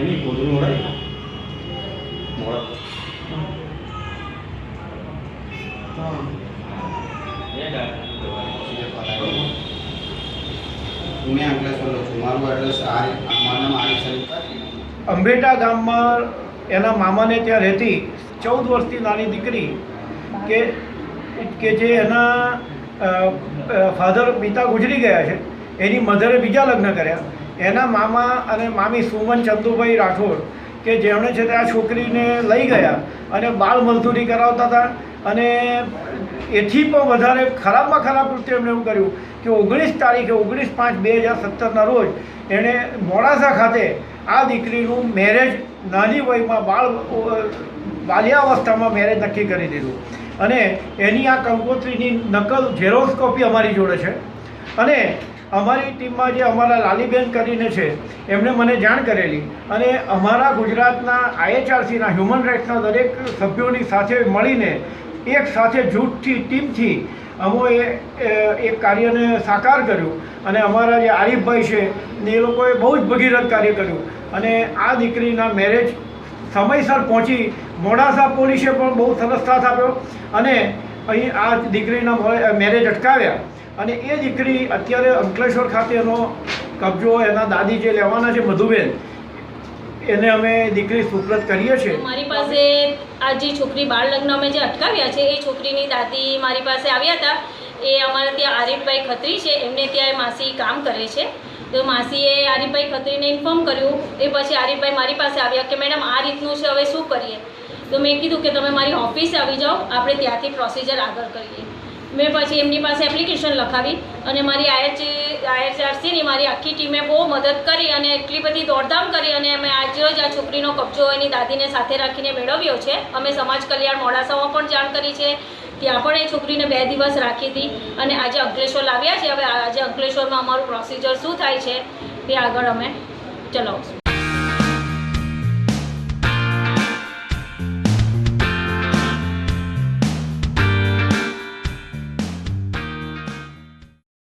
એની કોદરું મળે મળે હું. અંકલેશ્વર રહું છું મારું એડ્રેસ આ અંબેટા ગામમાં એના મામાને ત્યાં રહેતી ચૌદ વર્ષની નાની દીકરી કે કે જે એના ફાધર પિતા ગુજરી ગયા છે. એની મધરે બીજા લગ્ન કર્યા. એના મામા અને મામી સુમન ચંદુભાઈ રાઠોડ, કે જેમણે છે તે આ છોકરીને લઈ ગયા અને બાળ મજદૂરી કરાવતા હતા અને એથી પણ વધારે ખરાબમાં ખરાબ કૃત્ય એમણે એવું કર્યું કે ઓગણીસ તારીખે ઓગણીસ પાંચ બે હજાર સત્તરના રોજ એણે મોડાસા ખાતે આ દીકરીનું મેરેજ નાની વયમાં બાળ, બાલ્યાવસ્થામાં મેરેજ નક્કી કરી દીધું. અને એની આ કંકોત્રીની નકલ ઝેરોસ્કોપી અમારી જોડે છે. અને અમારી ટીમમાં જે અમારા લાલીબેન કરીને છે, એમણે મને જાણ કરેલી. અને અમારા ગુજરાતના આઈએચઆરસીના હ્યુમન રાઇટ્સના દરેક સભ્યોની સાથે મળીને, એક સાથે જૂથથી, ટીમથી, અમોએ એક કાર્યને સાકાર કર્યું. અને અમારા જે આરીફભાઈ છે, ને એ લોકોએ બહુ જ ભગીરથ કાર્ય કર્યું. અને આ દીકરીના મેરેજ સમયસર પહોંચી, મોડાસા પોલીસે પણ બહુ સરસ સાથ આપ્યો અને અહીં આ દીકરીના મેરેજ અટકાવ્યા. અને એ દીકરી અત્યારે અંકલેશ્વર ખાતે એનો કબજો એના દાદી જે લેવાના છે, મધુબેન, એને અમે દીકરી સુપ્રત કરીએ છીએ. મારી પાસે આ જે છોકરી બાળ લગ્ન અમે જે અટકાવ્યા છે, એ છોકરીની દાદી મારી પાસે આવ્યા હતા. એ અમારા ત્યાં આરીફભાઈ ખત્રી છે, એમને ત્યાં એ માસી કામ કરે છે. તો માસીએ આરીફભાઈ ખત્રીને ઇન્ફોર્મ કર્યું. એ પછી આરીફભાઈ મારી પાસે આવ્યા કે, મેડમ, આ રીતનું છે, હવે શું કરીએ? તો મેં કીધું કે, તમે મારી ઓફિસે આવી જાઓ. આપણે ત્યાંથી પ્રોસિજર આગળ કરીએ. મેં પછી એમની પાસે એપ્લિકેશન લખાવી અને મારી આઈએચ આઈએચઆરસીની મારી આખી ટીમે બહુ મદદ કરી અને એટલી બધી દોડધામ કરી અને અમે આજે જ આ છોકરીનો કબજો એની દાદીને સાથે રાખીને મેળવ્યો છે. અમે સમાજ કલ્યાણ મોડાસામાં પણ જાણ કરી છે. ત્યાં પણ એ છોકરીને બે દિવસ રાખી હતી અને આજે અંકલેશ્વર લાવ્યા છે. હવે આજે અંકલેશ્વરમાં અમારું પ્રોસિજર શું થાય છે તે આગળ અમે ચલાવશું.